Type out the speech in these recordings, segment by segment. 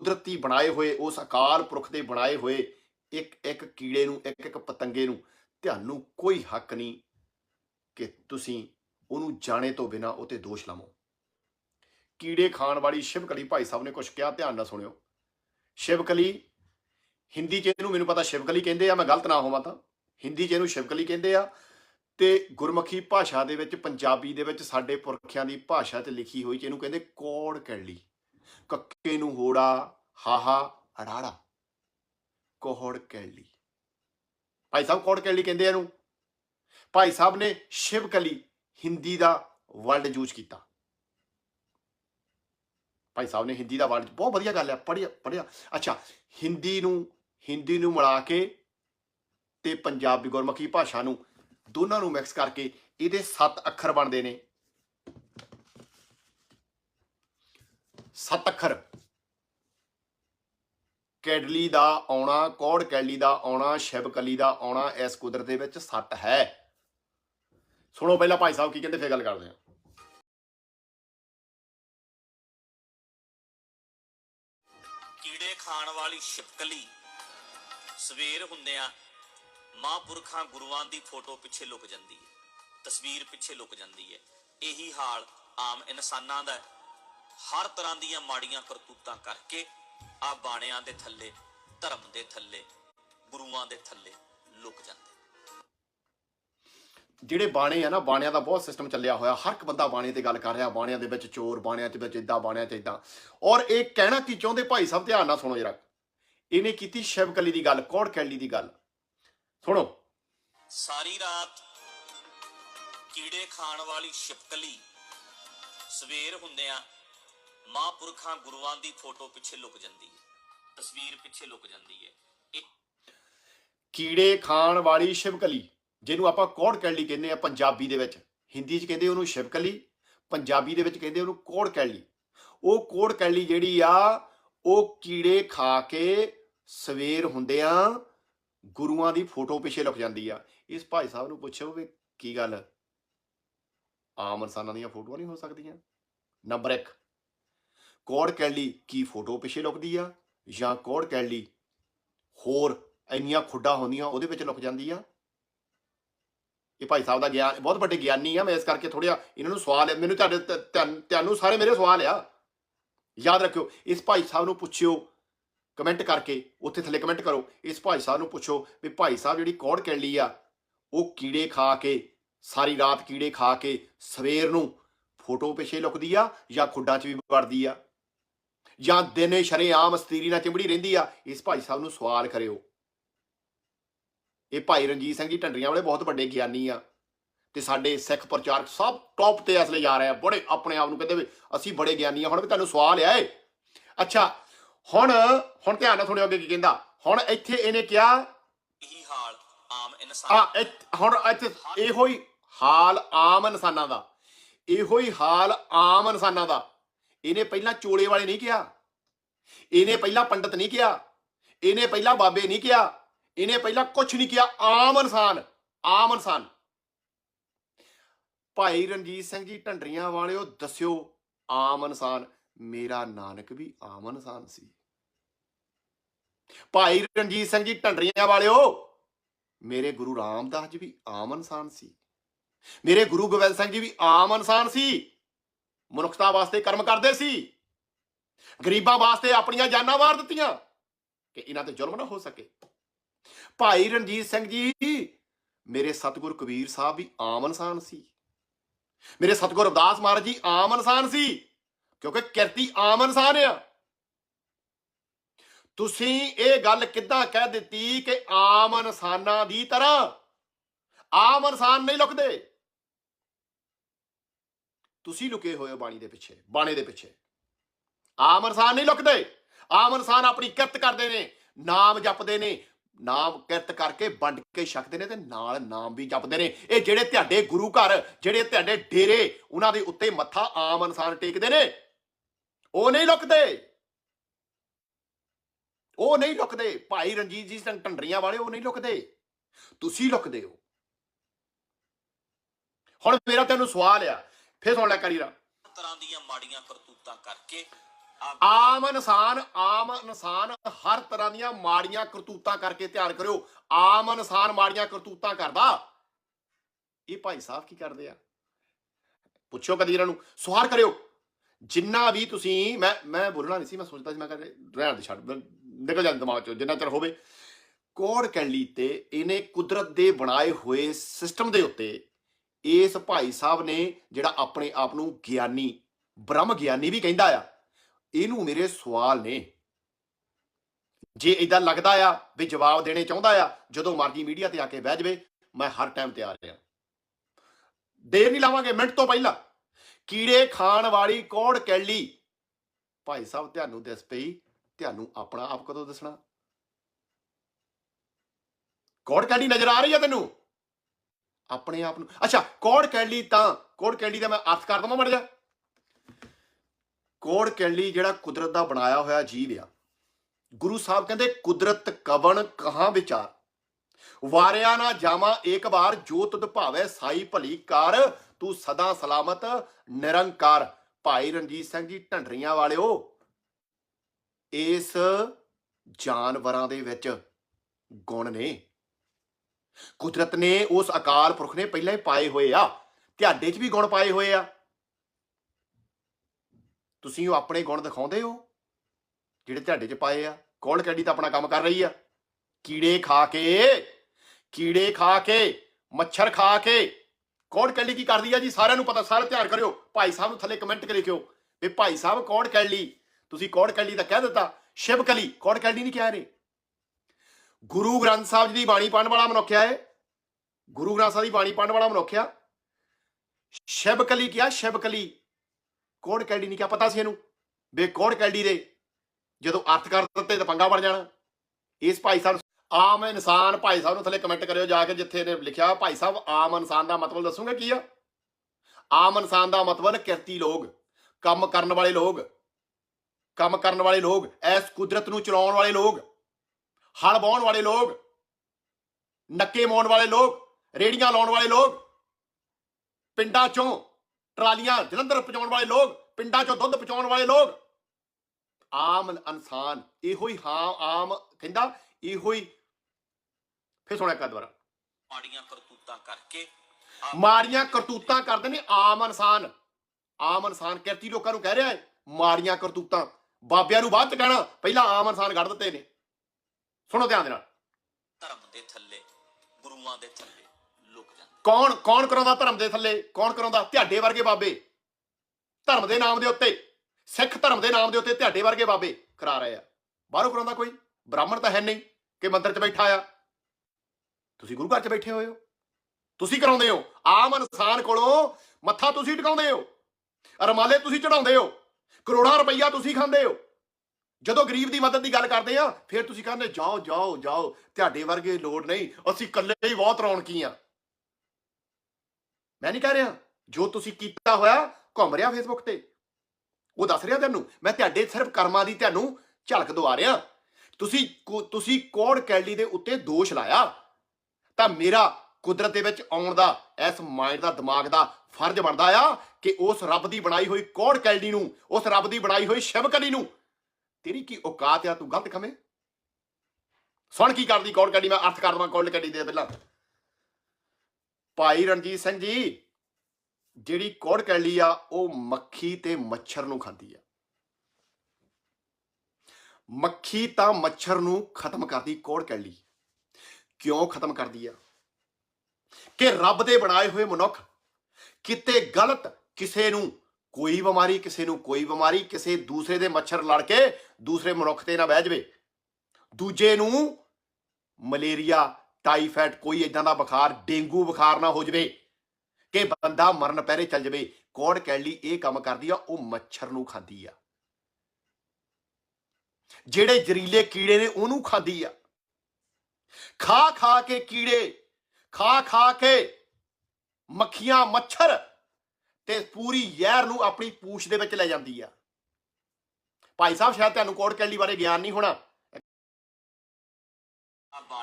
ਕੁਦਰਤੀ ਬਣਾਏ ਹੋਏ, ਉਸ ਅਕਾਲ ਪੁਰਖ ਦੇ ਬਣਾਏ ਹੋਏ ਇੱਕ ਇੱਕ ਕੀੜੇ ਨੂੰ, ਇੱਕ ਇੱਕ ਪਤੰਗੇ ਨੂੰ ਤੁਹਾਨੂੰ ਕੋਈ ਹੱਕ ਨਹੀਂ ਕਿ ਤੁਸੀਂ ਉਹਨੂੰ ਜਾਣੇ ਤੋਂ ਬਿਨਾ ਉਹ ਤੇ ਦੋਸ਼ ਲਾਵੋ। ਕੀੜੇ ਖਾਣ ਵਾਲੀ ਸ਼ਿਵਕਲੀ ਭਾਈ ਸਾਹਿਬ ਨੇ ਕੁਝ ਕਿਹਾ, ਧਿਆਨ ਨਾਲ ਸੁਣਿਓ। ਸ਼ਿਵਕਲੀ, ਹਿੰਦੀ ਚ ਇਹਨੂੰ ਮੈਨੂੰ ਪਤਾ ਸ਼ਿਵਕਲੀ ਕਹਿੰਦੇ ਆ, ਮੈਂ ਗਲਤ ਨਾ ਹੋਵਾਂ ਤਾਂ। ਹਿੰਦੀ ਚ ਇਹਨੂੰ ਸ਼ਿਵਕਲੀ ਕਹਿੰਦੇ ਆ ਤੇ ਗੁਰਮੁਖੀ ਭਾਸ਼ਾ ਦੇ ਵਿੱਚ, ਪੰਜਾਬੀ ਦੇ ਵਿੱਚ ਸਾਡੇ ਪੁਰਖਿਆਂ ਦੀ ਭਾਸ਼ਾ 'ਚ ਲਿਖੀ ਹੋਈ ਚ ਇਹਨੂੰ ਕਹਿੰਦੇ ਕੋੜ ਕੈਲੀ। ਕੱਕੇ ਨੂੰ ਹੋੜਾ, ਹਾਹਾ, ਅੜਾੜਾ। ਕੋਹੜ ਕੈਲੀ। ਭਾਈ ਸਾਹਿਬ ਕੋੜ ਕੈਲੀ ਕਹਿੰਦੇ ਇਹਨੂੰ। ਭਾਈ ਸਾਹਿਬ ਨੇ ਸ਼ਿਵ ਕਲੀ ਹਿੰਦੀ ਦਾ ਵਰਡ ਯੂਜ਼ ਕੀਤਾ। ਭਾਈ ਸਾਹਿਬ ਨੇ ਹਿੰਦੀ ਦਾ ਵਰਡ, ਬਹੁਤ ਵਧੀਆ ਗੱਲ ਹੈ ਪੜਿਆ ਪੜਿਆ ਅੱਛਾ, ਹਿੰਦੀ ਨੂੰ ਹਿੰਦੀ ਨੂੰ ਮਿਲਾ ਕੇ ਤੇ ਪੰਜਾਬੀ ਗੁਰਮੁਖੀ ਭਾਸ਼ਾ ਨੂੰ ਦੋਨਾਂ ਨੂੰ ਮਿਕਸ ਕਰਕੇ ਇਹਦੇ 7 ਅੱਖਰ ਬਣਦੇ ਨੇ। ਸੱਤ ਅੱਖਰ ਕੈਡਲੀ ਦਾ ਆਉਣਾ, ਕੋੜ ਕੈਲੀ ਦਾ ਆਉਣਾ ਸ਼ਿਵਕਲੀ ਦਾ ਆਉਣਾ, ਇਸ ਕੁਦਰਤ ਦੇ ਵਿੱਚ ਸੱਤ ਹੈ। ਸੁਣੋ ਪਹਿਲਾਂ ਭਾਈ ਸਾਹਿਬ ਕੀ ਕਹਿੰਦੇ, ਫੇਰ ਗੱਲ ਕਰਦੇ ਹਾਂ। ਕੀੜੇ ਖਾਣ ਵਾਲੀ ਛਿਪਕਲੀ ਸਵੇਰ ਹੁੰਦਿਆਂ ਮਹਾਂਪੁਰਖਾਂ ਗੁਰੂਆਂ ਦੀ ਫੋਟੋ ਪਿੱਛੇ ਲੁਕ ਜਾਂਦੀ ਹੈ। ਤਸਵੀਰ ਪਿੱਛੇ ਲੁਕ ਜਾਂਦੀ ਹੈ। ਇਹੀ ਹਾਲ ਆਮ ਇਨਸਾਨਾਂ ਦਾ ਹੈ। ਹਰ ਤਰ੍ਹਾਂ ਦੀਆਂ ਮਾੜੀਆਂ ਕਰਤੂਤਾਂ ਕਰਕੇ ਆ ਬਾਣਿਆਂ ਦੇ ਥੱਲੇ ਧਰਮ ਦੇ ਥੱਲੇ ਗੁਰੂਆਂ ਦੇ ਥੱਲੇ ਲੁਕ ਜਾਂਦੇ। ਜਿਹੜੇ ਬਾਣੇ ਆ ਨਾ ਬਾਣਿਆਂ ਦਾ ਬਹੁਤ ਸਿਸਟਮ ਚੱਲਿਆ ਹੋਇਆ। ਹਰ ਇੱਕ ਬੰਦਾ ਬਾਣੇ ਤੇ ਗੱਲ ਕਰ ਰਿਹਾ ਬਾਣਿਆਂ ਦੇ ਵਿੱਚ ਚੋਰ ਬਾਣਿਆਂ ਦੇ ਵਿੱਚ ਇਦਾਂ ਬਾਣਿਆਂ 'ਚ ਇਦਾਂ ਔਰ ਇਹ ਕਹਿਣਾ ਕੀ ਚਾਹੁੰਦੇ ਭਾਈ ਸਾਹਿਬ ਧਿਆਨ ਨਾਲ ਸੁਣੋ ਜਰਾ। ਇਹਨੇ ਕੀਤੀ ਸ਼ਿਵਕਲੀ ਦੀ ਗੱਲ ਕੋੜ ਕੈਲੀ ਦੀ ਗੱਲ। ਸੁਣੋ। ਸਾਰੀ ਰਾਤ ਕੀੜੇ ਖਾਣ ਵਾਲੀ ਛਿਪਕਲੀ ਸਵੇਰ ਹੁੰਦਿਆਂ ਮਹਾਂਪੁਰਖਾਂ ਗੁਰੂਆਂ ਦੀ ਫੋਟੋ ਪਿੱਛੇ ਲੁਕ ਜਾਂਦੀ ਹੈ, ਤਸਵੀਰ ਪਿੱਛੇ ਲੁਕ ਜਾਂਦੀ ਹੈ। ਕੀੜੇ ਖਾਣ ਵਾਲੀ ਸ਼ਿਵਕਲੀ, ਜਿਹਨੂੰ ਆਪਾਂ ਕੋੜ ਕਹਿੰਦੇ ਆ ਪੰਜਾਬੀ ਦੇ ਵਿੱਚ। ਹਿੰਦੀ 'ਚ ਕਹਿੰਦੇ ਉਹਨੂੰ ਸ਼ਿਵਕਲੀ, ਪੰਜਾਬੀ ਦੇ ਵਿੱਚ ਕਹਿੰਦੇ ਉਹਨੂੰ ਕੋੜ ਉਹ ਕੋੜ ਜਿਹੜੀ ਆ, ਉਹ ਕੀੜੇ ਖਾ ਕੇ ਸਵੇਰ ਹੁੰਦਿਆਂ ਗੁਰੂਆਂ ਦੀ ਫੋਟੋ ਪਿੱਛੇ ਲੁਕ ਜਾਂਦੀ ਆ। ਇਸ ਭਾਈ ਸਾਹਿਬ ਨੂੰ ਪੁੱਛੋ ਵੀ ਕੀ ਗੱਲ? ਆਮ ਇਨਸਾਨਾਂ ਦੀਆਂ ਫੋਟੋਆਂ ਨਹੀਂ ਹੋ ਸਕਦੀਆਂ। ਨੰਬਰ 1 ਕੋੜ ਕੈਲੀ ਕੀ ਫੋਟੋ ਪਿੱਛੇ ਲੁਕਦੀ ਆ ਜਾਂ ਕੋੜ ਕੈਲੀ ਹੋਰ ਇੰਨੀਆਂ ਖੁੱਡਾਂ ਹੁੰਦੀਆਂ ਉਹਦੇ ਵਿੱਚ ਲੁਕ ਜਾਂਦੀ ਆ? ਇਹ ਭਾਈ ਸਾਹਿਬ ਦਾ ਗਿਆਨ ਬਹੁਤ ਵੱਡੇ ਗਿਆਨੀ ਆ, ਮੈਂ ਇਸ ਕਰਕੇ ਥੋੜਿਆ ਇਹਨਾਂ ਨੂੰ ਸਵਾਲ, ਮੈਨੂੰ ਤੁਹਾਡੇ ਤ- ਤੁਹਾਨੂੰ ਸਾਰੇ ਮੇਰੇ ਸਵਾਲ ਆ। ਯਾਦ ਰੱਖਿਓ, ਇਸ ਭਾਈ ਸਾਹਿਬ ਨੂੰ ਪੁੱਛਿਓ, ਕਮੈਂਟ ਕਰਕੇ, ਉੱਥੇ ਥੱਲੇ ਕਮੈਂਟ ਕਰੋ। ਇਸ ਭਾਈ ਸਾਹਿਬ ਨੂੰ ਪੁੱਛੋ ਵੀ ਭਾਈ ਸਾਹਿਬ ਜਿਹੜੀ ਕੌੜ ਕੈਲੀ ਆ, ਉਹ ਕੀੜੇ ਖਾ ਕੇ, ਸਾਰੀ ਰਾਤ ਕੀੜੇ ਖਾ ਕੇ ਸਵੇਰ ਨੂੰ ਫੋਟੋ ਪਿੱਛੇ ਲੁਕਦੀ ਆ ਜਾਂ ਖੁੱਡਾਂ 'ਚ ਵੀ ਵੜਦੀ ਆ? ਜਾਂ ਦਿਨੇ ਸ਼ਰੇਆਮ ਸਤੀਰੀ ਨਾਲ ਚਿੰਬੜੀ ਰਹਿੰਦੀ ਆ ਇਸ ਭਾਈ ਸਾਹਿਬ ਨੂੰ ਸਵਾਲ ਕਰਿਓ। ਇਹ ਭਾਈ ਰਣਜੀਤ ਸਿੰਘ ਜੀ ਢੰਡਰੀਆਂ ਵਾਲੇ ਬਹੁਤ ਵੱਡੇ ਗਿਆਨੀ ਆ ਤੇ ਸਾਡੇ ਸਿੱਖ ਪ੍ਰਚਾਰਕ ਸਭ ਟੌਪ ਤੇ ਇਸ ਲਈ ਜਾ ਰਹੇ ਆ ਬੜੇ ਆਪਣੇ ਆਪ ਨੂੰ ਕਹਿੰਦੇ ਵੀ ਅਸੀਂ ਬੜੇ ਗਿਆਨੀ ਆ ਹੁਣ ਵੀ ਤੁਹਾਨੂੰ ਸਵਾਲ ਆ ਏ ਅੱਛਾ ਹੁਣ ਹੁਣ ਧਿਆਨ ਨਾਲ ਸੁਣਿਓ ਅੱਗੇ ਕੀ ਕਹਿੰਦਾ। ਹੁਣ ਇੱਥੇ ਇਹਨੇ ਕਿਹਾ ਇਹੀ ਹਾਲ ਆਮ ਆ ਇਨਸਾਨ ਇੱਥ- ਹੁਣ ਇੱਥੇ ਇਹੋ ਹੀ ਹਾਲ ਆਮ ਇਨਸਾਨਾਂ ਦਾ। ਇਹੋ ਹੀ ਹਾਲ ਆਮ ਇਨਸਾਨਾਂ ਦਾ। ਇਹਨੇ ਪਹਿਲਾਂ ਚੋਲੇ ਵਾਲੇ ਨਹੀਂ ਕਿਹਾ। ਇਹਨੇ ਪਹਿਲਾਂ ਪੰਡਤ ਨਹੀਂ ਕਿਹਾ। ਇਹਨੇ ਪਹਿਲਾਂ ਬਾਬੇ ਨਹੀਂ ਕਿਹਾ। ਇਹਨੇ ਪਹਿਲਾਂ ਕੁਝ ਨਹੀਂ ਕਿਹਾ। ਆਮ ਇਨਸਾਨ ਆਮ ਇਨਸਾਨ। ਭਾਈ ਰਣਜੀਤ ਸਿੰਘ ਜੀ, ਢੰਡਰੀਆਂ ਵਾਲਿਓ, ਦੱਸਿਓ, ਆਮ ਇਨਸਾਨ। ਮੇਰਾ ਨਾਨਕ ਵੀ ਆਮ ਇਨਸਾਨ ਸੀ। ਭਾਈ ਰਣਜੀਤ ਸਿੰਘ ਜੀ, ਢੰਡਰੀਆਂ ਵਾਲਿਓ, ਮੇਰੇ ਗੁਰੂ ਰਾਮਦਾਸ ਜੀ ਵੀ ਆਮ ਇਨਸਾਨ ਸੀ। ਮੇਰੇ ਗੁਰੂ ਗੋਬਿੰਦ ਸਿੰਘ ਜੀ ਵੀ ਆਮ ਇਨਸਾਨ ਸੀ। ਮਨੁੱਖਤਾ ਵਾਸਤੇ ਕਰਮ ਕਰਦੇ ਸੀ। ਗਰੀਬਾਂ ਵਾਸਤੇ ਆਪਣੀਆਂ ਜਾਨਾਂ ਵਾਰ ਦਿੱਤੀਆਂ ਕਿ ਇਹਨਾਂ ਤੇ ਜ਼ੁਲਮ ਨਾ ਹੋ ਸਕੇ। ਭਾਈ ਰਣਜੀਤ ਸਿੰਘ ਜੀ, ਮੇਰੇ ਸਤਿਗੁਰ ਕਬੀਰ ਸਾਹਿਬ ਵੀ ਆਮ ਇਨਸਾਨ ਸੀ। ਮੇਰੇ ਸਤਿਗੁਰ ਅਰਦਾਸ ਮਹਾਰਾਜ ਜੀ ਆਮ ਇਨਸਾਨ ਸੀ, ਕਿਉਂਕਿ ਕਿਰਤੀ ਆਮ ਇਨਸਾਨ ਆ। ਤੁਸੀਂ ਇਹ ਗੱਲ ਕਿੱਦਾਂ ਕਹਿ ਦਿੱਤੀ ਕਿ ਆਮ ਇਨਸਾਨਾਂ ਦੀ ਤਰ੍ਹਾਂ ਆਮ ਇਨਸਾਨ ਨਹੀਂ ਲੁਕਦੇ? ਤੁਸੀਂ ਲੁਕੇ ਹੋਏ ਹੋ ਬਾਣੀ ਦੇ ਪਿੱਛੇ, ਬਾਣੇ ਦੇ ਪਿੱਛੇ। ਆਮ ਇਨਸਾਨ ਨਹੀਂ ਲੁਕਦੇ। ਆਮ ਇਨਸਾਨ ਆਪਣੀ ਕਿਰਤ ਕਰਦੇ ਨੇ, ਨਾਮ ਜਪਦੇ ਨੇ। ਨਾਮ ਕਿਰਤ ਕਰਕੇ ਵੰਡ ਕੇ ਛਕਦੇ ਨੇ ਤੇ ਨਾਲ ਨਾਮ ਵੀ ਜਪਦੇ ਨੇ। ਇਹ ਜਿਹੜੇ ਤੁਹਾਡੇ ਗੁਰੂ ਘਰ, ਜਿਹੜੇ ਤੁਹਾਡੇ ਡੇਰੇ, ਉਹਨਾਂ ਦੇ ਉੱਤੇ ਮੱਥਾ ਆਮ ਇਨਸਾਨ ਟੇਕਦੇ ਨੇ। ਉਹ ਨਹੀਂ ਲੁਕਦੇ। ਉਹ ਨਹੀਂ ਲੁਕਦੇ। ਭਾਈ ਰਣਜੀਤ ਜੀ ਸਿੰਘ ਢੰਡਰੀਆਂ ਵਾਲੇ, ਉਹ ਨਹੀਂ ਲੁਕਦੇ। ਤੁਸੀਂ ਲੁਕਦੇ ਹੋ। ਹੁਣ ਮੇਰਾ ਤੈਨੂੰ ਸਵਾਲ ਆ ਫੇਰ ਸੁਣ ਲੈ ਕਰੀਰਾ ਤਰ੍ਹਾਂ ਦੀਆਂ ਮਾੜੀਆਂ ਕਰਤੂਤਾਂ ਕਰਕੇ ਆਮ ਇਨਸਾਨ ਆਮ ਇਨਸਾਨ ਹਰ ਤਰ੍ਹਾਂ ਦੀਆਂ ਮਾੜੀਆਂ ਕਰਤੂਤਾਂ ਕਰਕੇ ਧਿਆਨ ਕਰਿਓ। ਆਮ ਇਨਸਾਨ ਮਾੜੀਆਂ ਕਰਤੂਤਾਂ ਕਰਦਾ। ਇਹ ਭਾਈ ਸਾਹਿਬ ਕੀ ਕਰਦੇ ਆ? ਪੁੱਛੋ ਕਦੀ ਇਹਨਾਂ ਨੂੰ। ਸਵਾਲ ਕਰਿਓ। ਜਿੰਨਾ ਵੀ ਤੁਸੀਂ ਮੈਂ ਮੈਂ ਬੋਲਣਾ ਨਹੀਂ ਸੀ ਮੈਂ ਸੋਚਦਾ ਸੀ ਮੈਂ ਕਹਿੰਦਾ ਰਹਿਣ ਦੇ ਛੱਡ ਨਿਕਲ ਜਾਂਦਾ ਦਿਮਾਗ ਚੋਂ ਜਿੰਨਾ ਚਿਰ ਹੋਵੇ। ਕੋੜ ਕੈਲੀ ਤੇ ਇਹਨੇ ਕੁਦਰਤ ਦੇ ਬਣਾਏ ਹੋਏ ਸਿਸਟਮ ਦੇ ਉੱਤੇ ਇਸ ਭਾਈ ਸਾਹਿਬ ਨੇ ਜਿਹੜਾ ਆਪਣੇ ਆਪ ਨੂੰ ਗਿਆਨੀ, ਬ੍ਰਹਮ ਗਿਆਨੀ ਵੀ ਕਹਿੰਦਾ ਆ, ਇਹਨੂੰ ਮੇਰੇ ਸਵਾਲ ਨੇ। ਜੇ ਇਦਾਂ ਲੱਗਦਾ ਆ ਵੀ ਜਵਾਬ ਦੇਣੇ ਚਾਹੁੰਦਾ ਆ, ਜਦੋਂ ਮਰਜ਼ੀ ਮੀਡੀਆ ਤੇ ਆ ਕੇ ਬਹਿ ਜਾਵੇ, ਮੈਂ ਹਰ ਟਾਈਮ ਤਿਆਰ ਆ। ਦੇਰ ਨਹੀਂ ਲਾਵਾਂਗੇ, ਮਿੰਟ ਤੋਂ ਪਹਿਲਾਂ। ਕੀੜੇ ਖਾਣ ਵਾਲੀ ਕੋੜ ਕੈਲੀ। ਭਾਈ ਸਾਹਿਬ, ਤੁਹਾਨੂੰ ਦਿਸ ਪਈ, ਤੁਹਾਨੂੰ ਆਪਣਾ ਆਪ ਕਦੋਂ ਦੱਸਣਾ? ਕੋੜ ਕੈਲੀ ਨਜ਼ਰ ਆ ਰਹੀ ਆ ਤੈਨੂੰ? ਆਪਣੇ ਆਪ ਨੂੰ। ਅੱਛਾ ਕੋੜ ਕੈਲੀ ਤਾਂ ਕੋੜ ਕੈਲੀ ਦਾ ਮੈਂ ਅਰਥ ਕਰ ਦਵਾਂ ਮੜ ਜਾ ਕੋੜ ਕੈਲੀ ਜਿਹੜਾ ਕੁਦਰਤ ਦਾ ਬਣਾਇਆ ਹੋਇਆ ਜੀਵ ਆ, ਗੁਰੂ ਸਾਹਿਬ ਕਹਿੰਦੇ, ਕੁਦਰਤ ਕਵਣ ਕਹਾਂ ਵਿਚਾਰ? ਵਾਰਿਆ ਨਾ ਜਾਵਾਂ ਇੱਕ ਵਾਰ ਜੋ ਤੁਧ ਭਾਵੇ ਸਾਈ ਭਲੀ ਕਰ, ਤੂੰ ਸਦਾ ਸਲਾਮਤ, ਨਿਰੰਕਾਰ। ਭਾਈ ਰਣਜੀਤ ਸਿੰਘ ਜੀ, ਢੰਡਰੀਆਂ ਵਾਲਿਓ, ਇਸ ਜਾਨਵਰਾਂ ਦੇ ਵਿੱਚ ਗੁਣ ਨੇ। ਕੁਦਰਤ ਨੇ ਉਸ ਅਕਾਲ ਪੁਰਖ ਨੇ ਪਹਿਲਾਂ ਹੀ ਪਾਏ ਹੋਏ ਆ। ਤੁਹਾਡੇ 'ਚ ਵੀ ਗੁਣ ਪਾਏ ਹੋਏ ਆ। ਤੁਸੀਂ ਉਹ ਆਪਣੇ ਗੁਣ ਦਿਖਾਉਂਦੇ ਹੋ, ਜਿਹੜੇ ਤੁਹਾਡੇ 'ਚ ਪਾਏ ਆ। ਕੌਣ ਕੈਡੀ ਤਾਂ ਆਪਣਾ ਕੰਮ ਕਰ ਰਹੀ ਆ? ਕੀੜੇ ਖਾ ਕੇ, ਕੀੜੇ ਖਾ ਕੇ, ਮੱਛਰ ਖਾ ਕੇ। ਕੌਣ ਕੈਲੀ ਕੀ ਕਰਦੀ ਆ ਜੀ? ਸਾਰਿਆਂ ਨੂੰ ਪਤਾ, ਸਾਰੇ ਧਿਆਨ ਕਰਿਓ। ਭਾਈ ਸਾਹਿਬ ਨੂੰ ਥੱਲੇ ਕਮੈਂਟ ਕੇ ਲਿਖਿਓ ਵੀ ਭਾਈ ਸਾਹਿਬ ਕੌਣ ਕੈਲੀ ਤੁਸੀਂ ਕੌਣ ਕੈਲੀ ਤਾਂ ਕਹਿ ਦਿੱਤਾ? ਸ਼ਿਵ ਕਲੀ ਕੌਣ ਕੈਲੀ ਨਹੀਂ ਕਿਹਾ ਨੇ ਗੁਰੂ ਗ੍ਰੰਥ ਸਾਹਿਬ ਜੀ ਦੀ ਬਾਣੀ ਪੜਨ ਵਾਲਾ ਮਨੁੱਖਿਆ ਹੈ ਗੁਰੂ ਗ੍ਰੰਥ ਸਾਹਿਬ ਦੀ ਬਾਣੀ ਪੜਨ ਵਾਲਾ ਮਨੁੱਖਿਆ। ਸ਼ਿਵ ਕਲੀ ਕਿਹਾ ਸ਼ਿਵ ਕਲੀ ਕੋੜ ਕੈਡੀ ਨਹੀਂ ਕਿਹਾ, ਪਤਾ ਸੀ ਇਹਨੂੰ? ਬੇ ਕੋੜ ਕੈਡੀ ਦੇ? ਜਦੋਂ ਅਰਥ ਕਰ ਦਿੱਤੇ ਤਾਂ ਪੰਗਾ ਬਣ ਜਾਣਾ। ਇਸ ਭਾਈ ਸਾਹਿਬ ਆਮ ਇਨਸਾਨ ਭਾਈ ਸਾਹਿਬ ਨੂੰ ਥੱਲੇ ਕਮੈਂਟ ਕਰਿਓ ਜਾ ਕੇ ਜਿੱਥੇ ਨੇ ਲਿਖਿਆ, ਭਾਈ ਸਾਹਿਬ, ਆਮ ਇਨਸਾਨ ਦਾ ਮਤਲਬ ਦੱਸੋਗੇ ਕੀ ਆ? ਆਮ ਇਨਸਾਨ ਦਾ ਮਤਲਬ ਕਿਰਤੀ ਲੋਕ, ਕੰਮ ਕਰਨ ਵਾਲੇ ਲੋਕ, ਕੰਮ ਕਰਨ ਵਾਲੇ ਲੋਕ, ਐਸ ਕੁਦਰਤ ਨੂੰ ਚਲਾਉਣ ਵਾਲੇ ਲੋਕ। ਹਲ ਵਾਹੁਣ ਵਾਲੇ ਲੋਕ ਨੱਕੇ ਮਾਉਣ ਵਾਲੇ ਲੋਕ ਰੇੜੀਆਂ ਲਾਉਣ ਵਾਲੇ ਲੋਕ ਪਿੰਡਾਂ ਚੋਂ ਟਰਾਲੀਆਂ ਜਲੰਧਰ ਪਹੁੰਚਾਉਣ ਵਾਲੇ ਲੋਕ ਪਿੰਡਾਂ ਚੋਂ ਦੁੱਧ ਪਹੁੰਚਾਉਣ ਵਾਲੇ ਲੋਕ ਆਮ ਇਨਸਾਨ ਇਹੋ ਹੀ ਹਾਂ ਆਮ ਕਹਿੰਦਾ ਇਹੋ ਹੀ ਫਿਰ ਸੁਣਿਆ ਇੱਕ ਦੁਬਾਰਾ ਮਾੜੀਆਂ ਕਰਤੂਤਾਂ ਕਰਕੇ ਮਾੜੀਆਂ ਕਰਤੂਤਾਂ ਕਰਦੇ ਨੇ ਆਮ ਇਨਸਾਨ। ਆਮ ਇਨਸਾਨ ਕਿਰਤੀ ਲੋਕਾਂ ਨੂੰ ਕਹਿ ਰਿਹਾ ਹੈ ਮਾੜੀਆਂ ਕਰਤੂਤਾਂ। ਬਾਬਿਆਂ ਨੂੰ ਬਾਅਦ ਚ ਕਹਿਣਾ ਪਹਿਲਾਂ ਆਮ ਇਨਸਾਨ ਕੱਢ ਦਿੱਤੇ ਨੇ। ਸੁਣੋ ਧਿਆਨ ਦੇ ਨਾਲ। ਧਰਮ ਦੇ ਥੱਲੇ ਗੁਰੂਆਂ ਦੇ ਥੱਲੇ ਲੁਕ ਜਾਂਦੇ। ਕੌਣ ਕੌਣ ਕਰਾਉਂਦਾ ਧਰਮ ਦੇ ਥੱਲੇ? ਕੌਣ ਕਰਾਉਂਦਾ? ਤੁਹਾਡੇ ਵਰਗੇ ਬਾਬੇ। ਧਰਮ ਦੇ ਨਾਮ ਦੇ ਉੱਤੇ ਸਿੱਖ ਧਰਮ ਦੇ ਨਾਮ ਦੇ ਉੱਤੇ ਤੁਹਾਡੇ ਵਰਗੇ ਬਾਬੇ ਕਰਾ ਰਹੇ ਆ। ਬਾਹਰੋਂ ਕਰਾਉਂਦਾ ਕੋਈ? ਬ੍ਰਾਹਮਣ ਤਾਂ ਹੈ ਨਹੀਂ ਕਿ ਮੰਦਿਰ 'ਚ ਬੈਠਾ ਆ। ਤੁਸੀਂ ਗੁਰੂ ਘਰ 'ਚ ਬੈਠੇ ਹੋਏ ਹੋ। ਤੁਸੀਂ ਕਰਾਉਂਦੇ ਹੋ। ਆਮ ਇਨਸਾਨ ਕੋਲੋਂ ਮੱਥਾ ਤੁਸੀਂ ਟਿਕਾਉਂਦੇ ਹੋ। ਰਮਾਲੇ ਤੁਸੀਂ ਚੜਾਉਂਦੇ ਹੋ। ਕਰੋੜਾਂ ਰੁਪਈਆ ਤੁਸੀਂ ਖਾਂਦੇ ਹੋ। ਜਦੋਂ ਗਰੀਬ ਦੀ ਮਦਦ ਦੀ ਗੱਲ ਕਰਦੇ ਆ, ਫਿਰ ਤੁਸੀਂ ਕਹਿੰਦੇ, ਜਾਓ ਜਾਓ ਜਾਓ, ਤੁਹਾਡੇ ਵਰਗੇ ਲੋੜ ਨਹੀਂ, ਅਸੀਂ ਇਕੱਲੇ ਹੀ ਬਹੁਤ ਰੌਣਕੀ ਆ। ਮੈਂ ਨਹੀਂ ਕਹਿ ਰਿਹਾ, ਜੋ ਤੁਸੀਂ ਕੀਤਾ ਹੋਇਆ, ਘੁੰਮ ਰਿਹਾ ਫੇਸਬੁੱਕ ਤੇ। ਉਹ ਦੱਸ ਰਿਹਾ ਤੈਨੂੰ, ਮੈਂ ਤੁਹਾਡੇ ਸਿਰਫ ਕਰਮਾਂ ਦੀ ਤੁਹਾਨੂੰ ਝਲਕ ਦਵਾ ਰਿਹਾ। ਤੁਸੀਂ ਤੁਸੀਂ ਕੋੜ ਕੈਲਡੀ ਦੇ ਉੱਤੇ ਦੋਸ਼ ਲਾਇਆ। ਤਾਂ ਮੇਰਾ ਕੁਦਰਤ ਦੇ ਵਿੱਚ ਆਉਣ ਦਾ, ਇਸ ਮਾਈਂਡ ਦਾ, ਦਿਮਾਗ ਦਾ ਫਰਜ਼ ਬਣਦਾ ਆ ਕਿ ਉਸ ਰੱਬ ਦੀ ਬਣਾਈ ਹੋਈ ਕੋੜ ਕੈਲਡੀ ਨੂੰ, ਉਸ ਰੱਬ ਦੀ ਬਣਾਈ ਹੋਈ ਸ਼ਿਵਕਲੀ ਨੂੰ ਤੇਰੀ ਕੀ ਔਕਾਤ ਆ? ਤੂੰ ਗਲਤ ਖਮੇ? ਸੁਣ ਕੀ ਕਰਦੀ ਕੋੜ ਕੈਲੀ ਮੈਂ ਅਰਥ ਕਰ ਦਵਾਂ ਕੋੜ ਕੈਲੀ ਦੇ ਪਹਿਲਾਂ। ਭਾਈ ਰਣਜੀਤ ਸਿੰਘ ਜੀ, ਜਿਹੜੀ ਕੋੜ ਕੈਲੀ ਆ, ਉਹ ਮੱਖੀ ਤੇ ਮੱਛਰ ਨੂੰ ਖਾਂਦੀ ਆ। ਮੱਖੀ ਤਾਂ ਮੱਛਰ ਨੂੰ ਖਤਮ ਕਰਦੀ ਕੋੜ ਕੈਲੀ। ਕਿਉਂ ਖਤਮ ਕਰਦੀ ਆ? ਕਿ ਰੱਬ ਦੇ ਬਣਾਏ ਹੋਏ ਮਨੁੱਖ ਕਿਤੇ ਗਲਤ ਕਿਸੇ ਨੂੰ ਕੋਈ ਬਿਮਾਰੀ ਕਿਸੇ ਨੂੰ, ਕੋਈ ਬਿਮਾਰੀ ਕਿਸੇ ਦੂਸਰੇ ਦੇ ਮੱਛਰ ਲੜ ਕੇ ਦੂਸਰੇ ਮਨੁੱਖ ਤੇ ਨਾ ਬਹਿ ਜਾਵੇ। ਦੂਜੇ ਨੂੰ ਮਲੇਰੀਆ, ਟਾਈਫਾਇਡ, ਕੋਈ ਇਦਾਂ ਦਾ ਬੁਖਾਰ, ਡੇਂਗੂ ਬੁਖਾਰ ਨਾ ਹੋ ਜਾਵੇ ਕਿ ਬੰਦਾ ਮਰਨ ਪਹਿਰੇ ਚੱਲ ਜਾਵੇ। ਕੋੜ ਕੈਲੀ ਇਹ ਕੰਮ ਕਰਦੀ ਆ? ਉਹ ਮੱਛਰ ਨੂੰ ਖਾਂਦੀ ਆ। ਜਿਹੜੇ ਜ਼ਰੀਲੇ ਕੀੜੇ ਨੇ ਉਹਨੂੰ ਖਾਂਦੀ ਆ। ਖਾ ਖਾ ਕੇ ਕੀੜੇ ਖਾ ਖਾ ਕੇ ਮੱਖੀਆਂ, ਮੱਛਰ ਤੇ ਪੂਰੀ ਜ਼ਹਿਰ ਨੂੰ ਆਪਣੀ ਪੂਛ ਦੇ ਵਿੱਚ ਲੈ ਜਾਂਦੀ ਆ। ਭਾਈ ਸਾਹਿਬ, ਸ਼ਾਇਦ ਤੁਹਾਨੂੰ ਕੋੜ ਕੈਲੀ ਬਾਰੇ ਗਿਆਨ ਨਹੀਂ ਹੋਣਾ।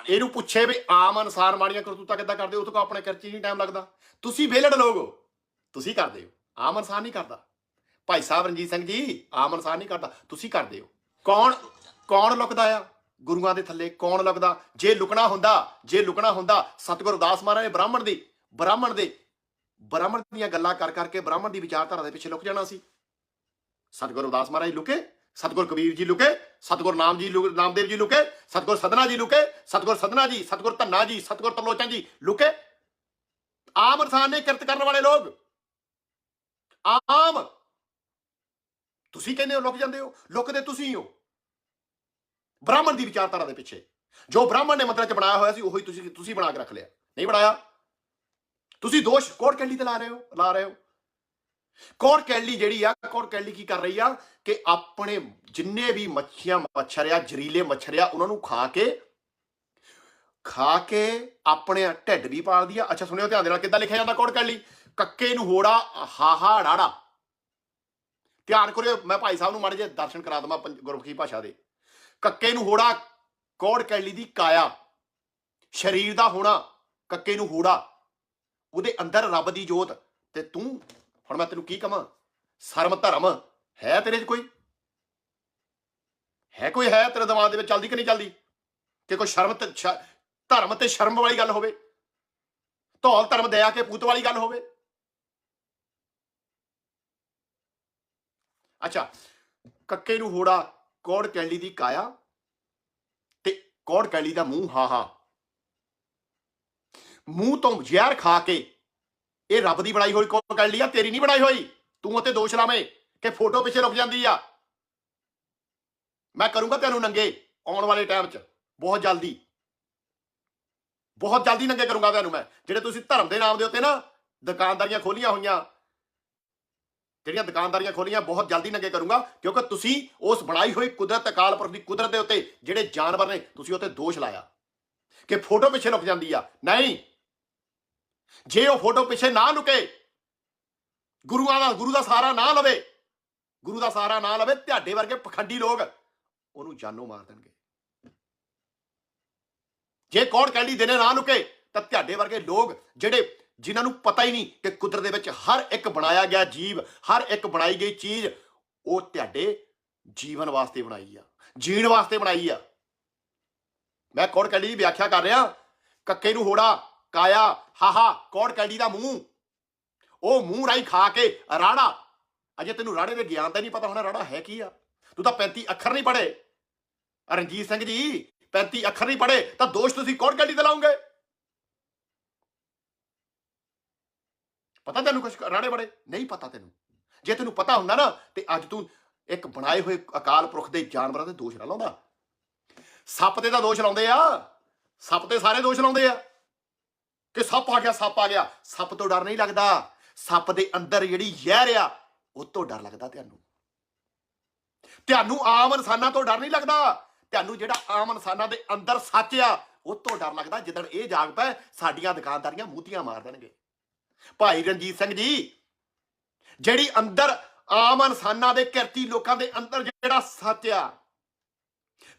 ਇਹਨੂੰ ਪੁੱਛੇ ਵੀ ਆਮ ਅਨਸਾਰ ਮਾੜੀਆਂ ਕਰਤੂਤਾਂ ਕਿੱਦਾਂ ਕਰਦੇ ਹੋ? ਉਹ ਤੋਂ ਆਪਣੇ ਕਰਚੀ ਨਹੀਂ ਟਾਈਮ ਲੱਗਦਾ। ਤੁਸੀਂ ਵੇਲੜ ਲੋਗ ਹੋ। ਤੁਸੀਂ ਕਰਦੇ ਹੋ। ਆਮ ਇਨਸਾਨ ਨਹੀਂ ਕਰਦਾ। ਭਾਈ ਸਾਹਿਬ ਰਣਜੀਤ ਸਿੰਘ ਜੀ, ਆਮ ਇਨਸਾਨ ਨਹੀਂ ਕਰਦਾ। ਤੁਸੀਂ ਕਰਦੇ ਹੋ। ਕੌਣ ਕੌਣ ਲੁਕਦਾ ਆ? ਗੁਰੂਆਂ ਦੇ ਥੱਲੇ ਕੌਣ ਲੁਕਦਾ? ਜੇ ਲੁਕਣਾ ਹੁੰਦਾ, ਜੇ ਲੁਕਣਾ ਹੁੰਦਾ, ਸਤਿਗੁਰੂ ਉਦਾਸ ਮਹਾਰਾਜ ਨੇ ਬ੍ਰਾਹਮਣ ਦੀ, ਬ੍ਰਾਹਮਣ ਦੇ ਬ੍ਰਾਹਮਣ ਦੀਆਂ ਗੱਲਾਂ ਕਰ ਕਰਕੇ ਬ੍ਰਾਹਮਣ ਦੀ ਵਿਚਾਰਧਾਰਾ ਦੇ ਪਿੱਛੇ ਲੁਕ ਜਾਣਾ ਸੀ। ਸਤਿਗੁਰੂ ਉਦਾਸ ਮਹਾਰਾਜ ਲੁਕੇ, ਸਤਿਗੁਰ ਕਬੀਰ ਜੀ ਲੁਕੇ, ਸਤਿਗੁਰ ਨਾਮ ਜੀ ਨਾਮਦੇਵ ਜੀ ਲੁਕੇ, ਸਤਿਗੁਰ ਸਦਨਾ ਜੀ ਲੁਕੇ, ਸਤਿਗੁਰ ਸਦਨਾ ਜੀ, ਸਤਿਗੁਰ ਧੰਨਾ ਜੀ, ਸਤਿਗੁਰ ਤਰਲੋਚਨ ਜੀ ਲੁਕੇ। ਆਮ ਇਨਸਾਨ ਨੇ ਕਿਰਤ ਕਰਨ ਵਾਲੇ ਲੋਕ। ਆਮ। ਤੁਸੀਂ ਕਹਿੰਦੇ ਹੋ, ਲੁਕ ਜਾਂਦੇ ਹੋ, ਲੁਕਦੇ ਤੁਸੀਂ ਹੋ। ਬ੍ਰਾਹਮਣ ਦੀ ਵਿਚਾਰਧਾਰਾ ਦੇ ਪਿੱਛੇ। ਜੋ ਬ੍ਰਾਹਮਣ ਨੇ ਮੰਤਰਾਂ ਚ ਬਣਾਇਆ ਹੋਇਆ ਸੀ, ਉਹੀ ਤੁਸੀਂ ਤੁਸੀਂ ਬਣਾ ਕੇ ਰੱਖ ਲਿਆ। ਨਹੀਂ ਬਣਾਇਆ। ਤੁਸੀਂ ਦੋਸ਼ ਕੋਟ ਕੈਲੀ ਤੇ ਲਾ ਰਹੇ ਹੋ, ਲਾ ਰਹੇ ਹੋ। ਕੋਟ ਕੈਲੀ ਜਿਹੜੀ ਆ ਕੋਟ ਕੈਲੀ ਕੀ ਕਰ ਰਹੀ ਆ ਕਿ ਆਪਣੇ ਜਿੰਨੇ ਵੀ ਮੱਛੀਆਂ ਮੱਛਰ ਆ ਜ਼ਰੀਲੇ ਮੱਛਰ ਆ ਉਹਨਾਂ ਨੂੰ ਖਾ ਕੇ ਖਾ ਕੇ ਆਪਣੇ ਢਿੱਡ ਵੀ ਪਾਲਦੀ ਆ। ਅੱਛਾ, ਸੁਣਿਓ ਧਿਆਨ ਦੇ ਨਾਲ, ਕਿੱਦਾਂ ਲਿਖਿਆ ਜਾਂਦਾ ਕੋਟ ਕੈਲੀ? ਕੱਕੇ ਨੂੰ ਹੋੜਾ ਹਾਹਾ ਡਾੜਾ। ਧਿਆਨ ਕਰਿਓ, ਮੈਂ ਭਾਈ ਸਾਹਿਬ ਨੂੰ ਮਾੜੇ ਜੇ ਦਰਸ਼ਨ ਕਰਾ ਦਵਾਂ ਪੰਜ- ਗੁਰਮੁਖੀ ਭਾਸ਼ਾ ਦੇ। ਕੱਕੇ ਨੂੰ ਹੋੜਾ ਕੋੜ ਕੈਲੀ ਦੀ ਕਾਇਆ। ਸਰੀਰ ਦਾ ਹੋਣਾ, ਕੱਕੇ ਨੂੰ ਹੋੜਾ। ਉਹਦੇ ਅੰਦਰ ਰੱਬ ਦੀ ਜੋਤ। ਤੇ ਤੂੰ, ਹੁਣ ਮੈਂ ਤੈਨੂੰ ਕੀ ਕਹਾਂ ਸਰਮ ਧਰਮ ਹੈ ਤੇਰੇ 'ਚ ਕੋਈ? ਹੈ ਕੋਈ ਹੈ ਤੇਰੇ ਦਿਮਾਗ ਦੇ ਵਿੱਚ? ਚੱਲਦੀ ਕਿ ਨਹੀਂ ਚੱਲਦੀ? ਕਿ ਕੋਈ ਸ਼ਰਮ ਤੇ ਧਰਮ ਤੇ ਸ਼ਰਮ ਵਾਲੀ ਗੱਲ ਹੋਵੇ? ਧੌਲ ਧਰਮ, ਦਇਆ ਕੇ ਪੂਤ ਵਾਲੀ ਗੱਲ ਹੋਵੇ? ਅੱਛਾ, ਕੱਕੇ ਨੂੰ ਹੋੜਾ ਕੋੜ ਕੈਲੀ ਦੀ ਕਾਇਆ ਤੇ ਕੋੜ ਕੈਲੀ ਦਾ ਮੂੰਹ, ਹਾਂ ਹਾਂ। ਮੂੰਹ ਤੋਂ ਜ਼ਹਿਰ ਖਾ ਕੇ ਇਹ ਰੱਬ ਦੀ ਬਣਾਈ ਹੋਈ ਕੋੜ ਕੈਲੀ ਆ, ਤੇਰੀ ਨਹੀਂ ਬਣਾਈ ਹੋਈ। ਤੂੰ ਉੱਤੇ ਦੋਸ਼ ਲਾਵੇਂ ਕਿ ਫੋਟੋ ਪਿੱਛੇ ਰੁਕ ਜਾਂਦੀ ਆ। ਮੈਂ ਕਰੂੰਗਾ ਤੈਨੂੰ ਨੰਗੇ ਆਉਣ ਵਾਲੇ ਟਾਈਮ 'ਚ, ਬਹੁਤ ਜਲਦੀ। ਬਹੁਤ ਜਲਦੀ ਨੰਗੇ ਕਰੂੰਗਾ ਤੁਹਾਨੂੰ ਮੈਂ। ਜਿਹੜੇ ਤੁਸੀਂ ਧਰਮ ਦੇ ਨਾਮ ਦੇ ਉੱਤੇ ਨਾ ਦੁਕਾਨਦਾਰੀਆਂ ਖੋਲੀਆਂ ਹੋਈਆਂ, ਜਿਹੜੀਆਂ ਦੁਕਾਨਦਾਰੀਆਂ ਖੋਲੀਆਂ, ਬਹੁਤ ਜਲਦੀ ਨੰਗੇ ਕਰੂੰਗਾ, ਕਿਉਂਕਿ ਤੁਸੀਂ ਉਸ ਬਣਾਈ ਹੋਈ ਕੁਦਰਤ ਅਕਾਲ ਪੁਰਖ ਦੀ ਕੁਦਰਤ ਦੇ ਉੱਤੇ ਜਿਹੜੇ ਜਾਨਵਰ ਨੇ, ਤੁਸੀਂ ਉੱਤੇ ਦੋਸ਼ ਲਾਇਆ। ਕਿ ਫੋਟੋ ਪਿੱਛੇ ਰੁਕ ਜਾਂਦੀ ਆ। ਨਹੀਂ ਜੇ ਉਹ ਫੋਟੋ ਪਿੱਛੇ ਨਾ ਲੁਕੇ, ਗੁਰੂਆਂ ਦਾ ਗੁਰੂ ਦਾ ਸਹਾਰਾ ਨਾ ਲਵੇ, ਗੁਰੂ ਦਾ ਸਹਾਰਾ ਨਾ ਲਵੇ, ਤੁਹਾਡੇ ਵਰਗੇ ਪਖੰਡੀ ਲੋਕ ਉਹਨੂੰ ਜਾਨੋਂ ਮਾਰ ਦੇਣਗੇ। ਜੇ ਕੋੜ ਕੈਂਡੀ ਦਿਨੇ ਨਾ ਲੁਕੇ, ਤਾਂ ਤੁਹਾਡੇ ਵਰਗੇ ਲੋਕ ਜਿਹੜੇ ਜਿਨ੍ਹਾਂ ਨੂੰ ਪਤਾ ਹੀ ਨਹੀਂ ਕਿ ਕੁਦਰਤ ਦੇ ਵਿੱਚ ਹਰ ਇੱਕ ਬਣਾਇਆ ਗਿਆ ਜੀਵ, ਹਰ ਇੱਕ ਬਣਾਈ ਗਈ ਚੀਜ਼, ਉਹ ਤੁਹਾਡੇ ਜੀਵਨ ਵਾਸਤੇ ਬਣਾਈ ਆ, ਜੀਣ ਵਾਸਤੇ ਬਣਾਈ ਆ। ਮੈਂ ਕੋੜ ਕੈਂਡੀ ਦੀ ਵਿਆਖਿਆ ਕਰ ਰਿਹਾ? ਕੱਕੇ ਨੂੰ ਹੋੜਾ ਕਾਇਆ ਹਾਹਾ ਕੋੜ ਕੈਡੀ ਦਾ ਮੂੰਹ? ਉਹ ਮੂੰਹ ਰਾਈ ਖਾ ਕੇ ਰਾੜਾ। ਅਜੇ ਤੈਨੂੰ ਰਾੜੇ ਦੇ ਗਿਆਨ ਤਾਂ ਨਹੀਂ ਪਤਾ ਹੋਣਾ ਰਾੜਾ ਹੈ ਕੀ ਆ। ਤੂੰ ਤਾਂ 35 ਅੱਖਰ ਨਹੀਂ ਪੜ੍ਹੇ। ਰਣਜੀਤ ਸਿੰਘ ਜੀ 35 ਅੱਖਰ ਨਹੀਂ ਪੜ੍ਹੇ, ਤਾਂ ਦੋਸ਼ ਤੁਸੀਂ ਕੋੜ ਕੈਡੀ ਤੇ ਲਾਉਂਗੇ ਪਤਾ ਤੈਨੂੰ ਕੁਝ ਰਾੜੇ ਬੜੇ? ਨਹੀਂ ਪਤਾ ਤੈਨੂੰ। ਜੇ ਤੈਨੂੰ ਪਤਾ ਹੁੰਦਾ ਨਾ, ਤੇ ਅੱਜ ਤੂੰ ਇੱਕ ਬਣਾਏ ਹੋਏ ਅਕਾਲ ਪੁਰਖ ਦੇ ਜਾਨਵਰਾਂ ਤੇ ਦੋਸ਼ ਨਾ ਲਾਉਂਦਾ। ਸੱਪ ਤੇ ਤਾਂ ਦੋਸ਼ ਲਾਉਂਦੇ ਆ। ਸੱਪ ਤੇ ਸਾਰੇ ਦੋਸ਼ ਲਾਉਂਦੇ ਆ। ਕਿ ਸੱਪ ਆ ਗਿਆ, ਸੱਪ ਆ ਗਿਆ। ਸੱਪ ਤੋਂ ਡਰ ਨਹੀਂ ਲੱਗਦਾ। ਸੱਪ ਦੇ ਅੰਦਰ ਜਿਹੜੀ ਜ਼ਹਿਰ ਆ, ਉਹ ਤੋਂ ਡਰ ਲੱਗਦਾ ਤੁਹਾਨੂੰ। ਤੁਹਾਨੂੰ ਆਮ ਇਨਸਾਨਾਂ ਤੋਂ ਡਰ ਨਹੀਂ ਲੱਗਦਾ। ਤੁਹਾਨੂੰ ਜਿਹੜਾ ਆਮ ਇਨਸਾਨਾਂ ਦੇ ਅੰਦਰ ਸੱਚ ਆ, ਉਹ ਤੋਂ ਡਰ ਲੱਗਦਾ ਜਿੱਦਣ ਇਹ ਜਾਗ ਪੈ ਸਾਡੀਆਂ ਦੁਕਾਨਦਾਰੀਆਂ ਮੂਤੀਆਂ ਮਾਰ ਦੇਣਗੇ। ਭਾਈ ਰਣਜੀਤ ਸਿੰਘ ਜੀ, ਜਿਹੜੀ ਅੰਦਰ ਆਮ ਇਨਸਾਨਾਂ ਦੇ ਕਿਰਤੀ ਲੋਕਾਂ ਦੇ ਅੰਦਰ ਜਿਹੜਾ ਸੱਚ ਆ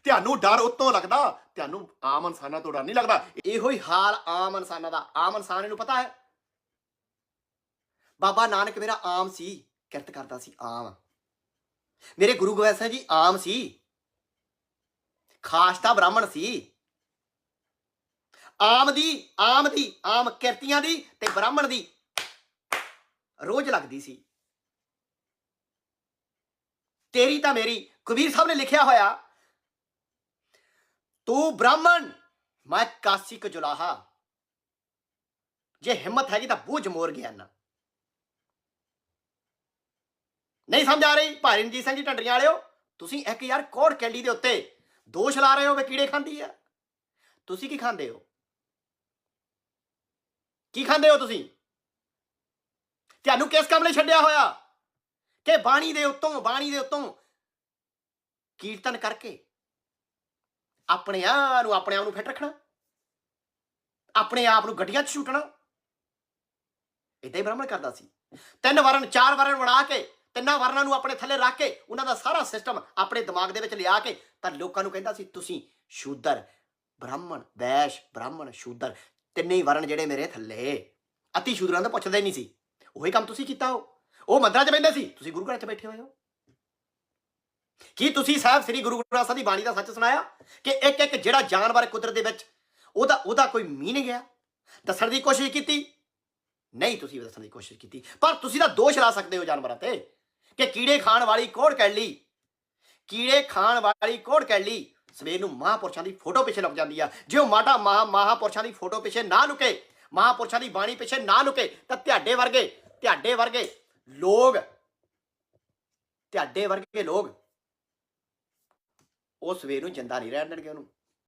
ਤੁਹਾਨੂੰ ਡਰ ਉਤੋਂ ਲੱਗਦਾ, ਤੁਹਾਨੂੰ ਆਮ ਇਨਸਾਨਾਂ ਤੋਂ ਡਰ ਨਹੀਂ ਲੱਗਦਾ। ਇਹੋ ਹੀ ਹਾਲ ਆਮ ਇਨਸਾਨਾਂ ਦਾ। ਆਮ ਇਨਸਾਨ ਨੂੰ ਪਤਾ ਹੈ। ਬਾਬਾ ਨਾਨਕ ਮੇਰਾ ਆਮ ਸੀ, ਕਿਰਤ ਕਰਦਾ ਸੀ, ਆਮ। ਮੇਰੇ ਗੁਰੂ ਗੋਬਿੰਦ ਸਿੰਘ ਜੀ ਆਮ ਸੀ। ਖਾਸ ਤਾਂ ਬ੍ਰਾਹਮਣ ਸੀ। ਆਮ ਦੀ ਆਮ ਦੀ, ਆਮ ਕਿਰਤੀਆਂ ਦੀ ਤੇ ਬ੍ਰਾਹਮਣ ਦੀ ਰੋਜ਼ ਲੱਗਦੀ ਸੀ। ਤੇਰੀ ਤਾਂ ਮੇਰੀ ਕਬੀਰ ਸਾਹਿਬ ਨੇ ਲਿਖਿਆ ਹੋਇਆ ਤੂੰ ਬ੍ਰਾਹਮਣ ਮੈਂ ਕਾਸਿਕ ਜੁਲਾਹਾ ਜੇ ਹਿੰਮਤ ਹੈਗੀ ਤਾਂ ਬੂਝ ਮੋਰ ਗਿਆ ਨਾ ਨਹੀਂ ਸਮਝ ਆ ਰਹੀ ਭਾਈ ਰਣਜੀਤ ਸਿੰਘ ਜੀ ਢੰਡਰੀਆਂ ਵਾਲਿਓ ਤੁਸੀਂ ਇੱਕ ਯਾਰ ਕੋੜ ਕੈਂਡੀ ਦੇ ਉੱਤੇ ਦੋਸ਼ ਲਾ ਰਹੇ ਹੋ ਵੀ ਕੀੜੇ ਖਾਂਦੀ ਆ ਤੁਸੀਂ ਕੀ ਖਾਂਦੇ ਹੋ ਕੀ ਖਾਂਦੇ ਹੋ ਤੁਸੀਂ ਤੁਹਾਨੂੰ ਕਿਸ ਕੰਮ ਲਈ ਛੱਡਿਆ ਹੋਇਆ ਕਿ ਬਾਣੀ ਦੇ ਉੱਤੋਂ ਬਾਣੀ ਦੇ ਉੱਤੋਂ ਕੀਰਤਨ ਕਰਕੇ ਆਪਣੇ ਆਪ ਨੂੰ, ਆਪਣੇ ਆਪ ਨੂੰ ਫਿੱਟ ਰੱਖਣਾ। ਆਪਣੇ ਆਪ ਨੂੰ ਗੱਡੀਆਂ 'ਚ ਛੁੱਟਣਾ ਇਦਾਂ ਹੀ ਬ੍ਰਾਹਮਣ ਕਰਦਾ ਸੀ। ਤਿੰਨ ਵਰਨ, ਚਾਰ ਵਰਨ ਬਣਾ ਕੇ, ਤਿੰਨਾਂ ਵਰਨਾਂ ਨੂੰ ਆਪਣੇ ਥੱਲੇ ਰੱਖ ਕੇ, ਉਹਨਾਂ ਦਾ ਸਾਰਾ ਸਿਸਟਮ ਆਪਣੇ ਦਿਮਾਗ ਦੇ ਵਿੱਚ ਲਿਆ ਕੇ, ਤਾਂ ਲੋਕਾਂ ਨੂੰ ਕਹਿੰਦਾ ਸੀ, ਤੁਸੀਂ ਸ਼ੂਦਰ, ਬ੍ਰਾਹਮਣ, ਵੈਸ਼, ਬ੍ਰਾਹਮਣ, ਸ਼ੂਦਰ, ਤਿੰਨੇ ਹੀ ਵਰਨ ਜਿਹੜੇ ਮੇਰੇ ਥੱਲੇ ਅਤੀ ਸ਼ੂਦਰਾਂ ਦਾ ਪੁੱਛਦਾ ਹੀ ਨਹੀਂ ਸੀ। ਉਹੀ ਕੰਮ ਤੁਸੀਂ ਕੀਤਾ ਹੋ ਉਹ ਮੰਦਰਾਂ 'ਚ ਬੈਠੇ ਸੀ। ਤੁਸੀਂ ਗੁਰੂ ਘਰਾਂ 'ਚ ਬੈਠੇ ਹੋਏ ਹੋ। ਕੀ ਤੁਸੀਂ ਸਾਹਿਬ ਸ੍ਰੀ ਗੁਰੂ ਗ੍ਰੰਥ ਸਾਹਿਬ ਦੀ ਬਾਣੀ ਦਾ ਸੱਚ ਸੁਣਾਇਆ? ਕਿ ਇੱਕ ਇੱਕ ਜਿਹੜਾ ਜਾਨਵਰ ਕੁਦਰਤ ਦੇ ਵਿੱਚ, ਉਹਦਾ ਉਹਦਾ ਕੋਈ ਮੀਨਿੰਗ ਹੈ ਦੱਸਣ ਦੀ ਕੋਸ਼ਿਸ਼ ਕੀਤੀ? ਨਹੀਂ, ਤੁਸੀਂ ਦੱਸਣ ਦੀ ਕੋਸ਼ਿਸ਼ ਕੀਤੀ। ਪਰ ਤੁਸੀਂ ਤਾਂ ਦੋਸ਼ ਲਾ ਸਕਦੇ ਹੋ ਜਾਨਵਰਾਂ ਤੇ ਕਿ ਕੀੜੇ ਖਾਣ ਵਾਲੀ ਕੋੜ ਕੈਲੀ ਕੀੜੇ ਖਾਣ ਵਾਲੀ ਕੋੜ ਕੈਲੀ ਸਵੇਰ ਨੂੰ ਮਹਾਪੁਰਸ਼ਾਂ ਦੀ ਫੋਟੋ ਪਿੱਛੇ ਲੁਕ ਜਾਂਦੀ ਆ। ਜੇ ਉਹ ਮਾਟਾ ਮਹਾ, ਮਹਾਪੁਰਸ਼ਾਂ ਦੀ ਫੋਟੋ ਪਿੱਛੇ ਨਾ ਲੁਕੇ, ਮਹਾਪੁਰਸ਼ਾਂ ਦੀ ਬਾਣੀ ਪਿੱਛੇ ਨਾ ਲੁਕੇ, ਤਾਂ ਤੁਹਾਡੇ ਵਰਗੇ ਤੁਹਾਡੇ ਵਰਗੇ ਲੋਕ, ਤੁਹਾਡੇ ਵਰਗੇ ਲੋਕ ਉਹ ਸਵੇਰ ਨੂੰ ਜਿੰਦਾ ਨਹੀਂ ਰਹਿਣ ਦੇਣਗੇ ਉਹਨੂੰ।